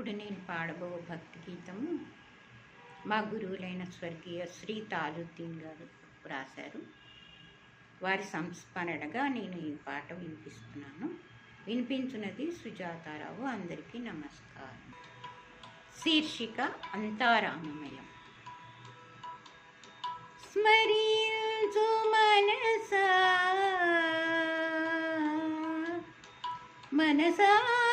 ఇప్పుడు నేను పాడబో భక్తి గీతము మా గురువులైన స్వర్గీయ శ్రీ తాజుద్దీన్ గారు రాశారు. వారి సంస్మరణగా నేను ఈ పాట వినిపిస్తున్నాను. వినిపించినది సుజాతారావు అందరికీ నమస్కారం. శీర్షిక అంతారామమయం. స్మరించు మనసా మనసా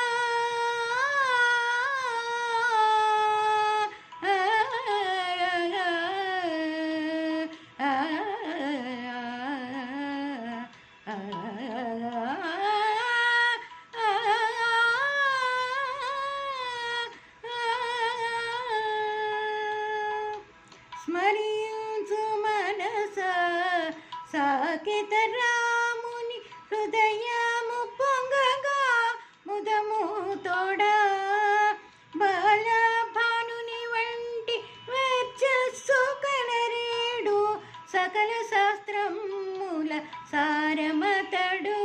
సాకేత రాముని హృదయము పొంగగా ముదము తోడ. బాలభానుని వంటి వర్చస్సు కలరేడు సకల శాస్త్రముల సారమతడు.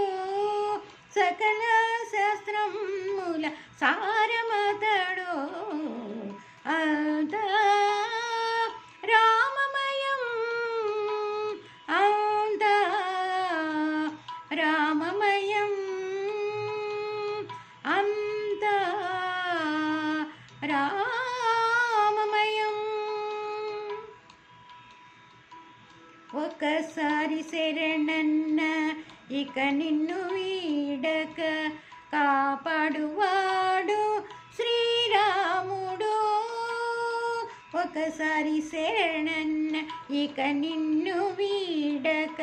సకల శాస్త్రముల సారమతడు రామమయం ఒకసారి శరణన్న ఇక నిన్ను వీడక కాపాడువాడు శ్రీరాముడు. ఒకసారి శరణన్న ఇక నిన్ను వీడక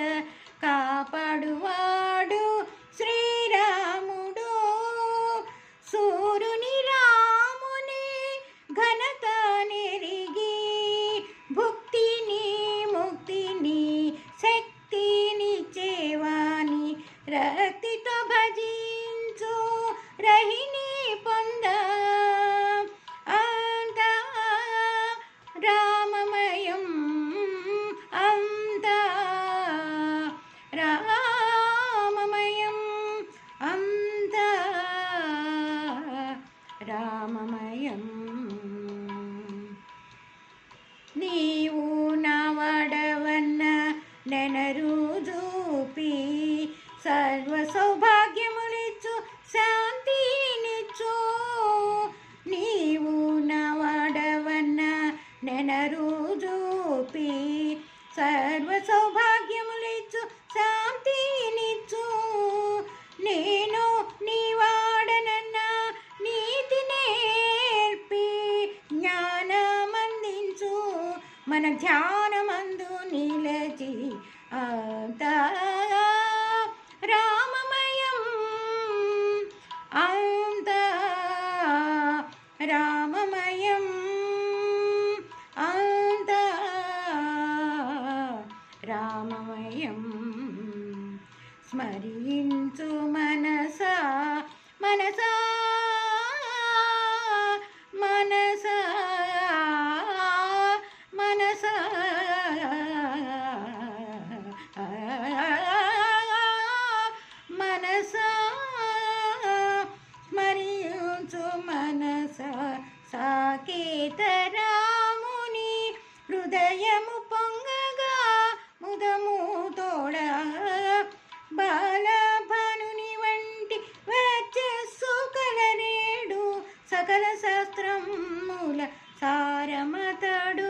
కాపాడువాడు శ్రీ రహిని పొంద. అంత రామమయం. అంత రామమయం. అంత రామమయం. నీవు నవడవన్న నెనరు దూపి సర్వ సౌభాగ్య మన ధ్యానమందు నిలచి అంతా రామమయం అంతా రామమయం అంతా రామమయం స్మరించు సకల శాస్త్రముల సారమతడు.